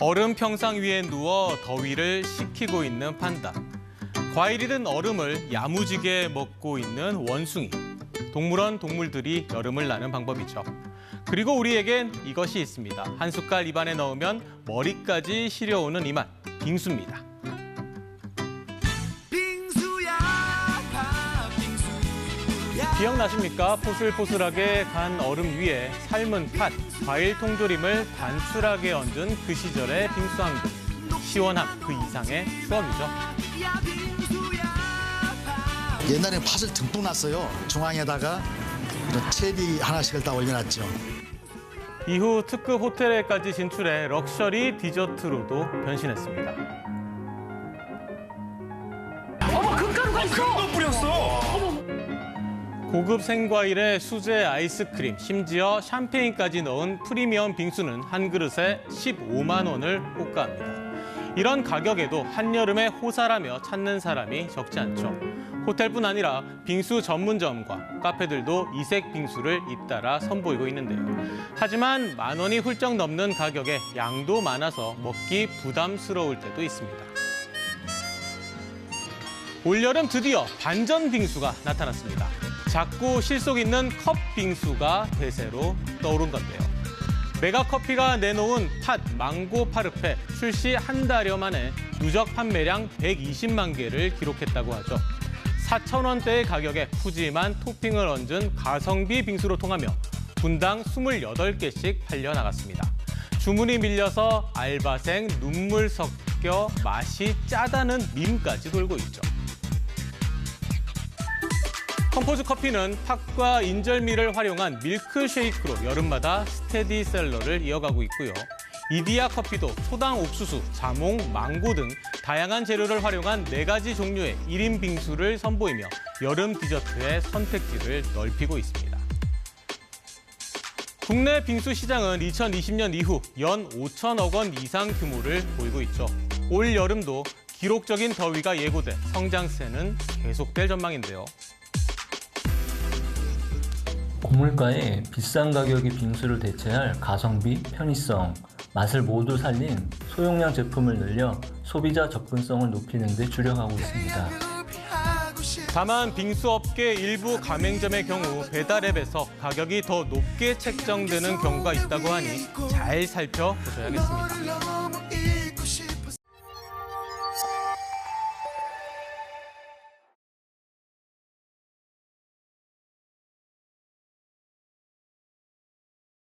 얼음 평상 위에 누워 더위를 식히고 있는 판다. 과일이든 얼음을 야무지게 먹고 있는 원숭이. 동물원 동물들이 여름을 나는 방법이죠. 그리고 우리에겐 이것이 있습니다. 한 숟갈 입안에 넣으면 머리까지 시려오는 이 맛, 빙수입니다. 기억나십니까? 포슬포슬하게 간 얼음 위에 삶은 팥, 과일 통조림을 단출하게 얹은 그 시절의 빙수 한 그릇. 시원함 그 이상의 추억이죠. 옛날에 팥을 듬뿍 놨어요. 중앙에다가 채비 하나씩을 다 올려놨죠. 이후 특급 호텔에까지 진출해 럭셔리 디저트로도 변신했습니다. 고급 생과일에 수제 아이스크림, 심지어 샴페인까지 넣은 프리미엄 빙수는 한 그릇에 15만 원을 호가합니다. 이런 가격에도 한여름에 호사라며 찾는 사람이 적지 않죠. 호텔뿐 아니라 빙수 전문점과 카페들도 이색 빙수를 잇따라 선보이고 있는데요. 하지만 만 원이 훌쩍 넘는 가격에 양도 많아서 먹기 부담스러울 때도 있습니다. 올여름 드디어 반전 빙수가 나타났습니다. 작고 실속 있는 컵 빙수가 대세로 떠오른 건데요. 메가커피가 내놓은 팥 망고 파르페 출시 한 달여 만에 누적 판매량 120만 개를 기록했다고 하죠. 4천 원대의 가격에 푸짐한 토핑을 얹은 가성비 빙수로 통하며 분당 28개씩 팔려 나갔습니다. 주문이 밀려서 알바생 눈물 섞여 맛이 짜다는 밈까지 돌고 있죠. 컴포즈 커피는 팥과 인절미를 활용한 밀크쉐이크로 여름마다 스테디셀러를 이어가고 있고요. 이디야 커피도 초당 옥수수, 자몽, 망고 등 다양한 재료를 활용한 네 가지 종류의 1인 빙수를 선보이며 여름 디저트의 선택지를 넓히고 있습니다. 국내 빙수 시장은 2020년 이후 연 5천억 원 이상 규모를 보이고 있죠. 올 여름도 기록적인 더위가 예고돼 성장세는 계속될 전망인데요. 고물가에 비싼 가격의 빙수를 대체할 가성비, 편의성, 맛을 모두 살린 소용량 제품을 늘려 소비자 접근성을 높이는 데 주력하고 있습니다. 다만 빙수업계 일부 가맹점의 경우 배달앱에서 가격이 더 높게 책정되는 경우가 있다고 하니 잘 살펴보셔야겠습니다.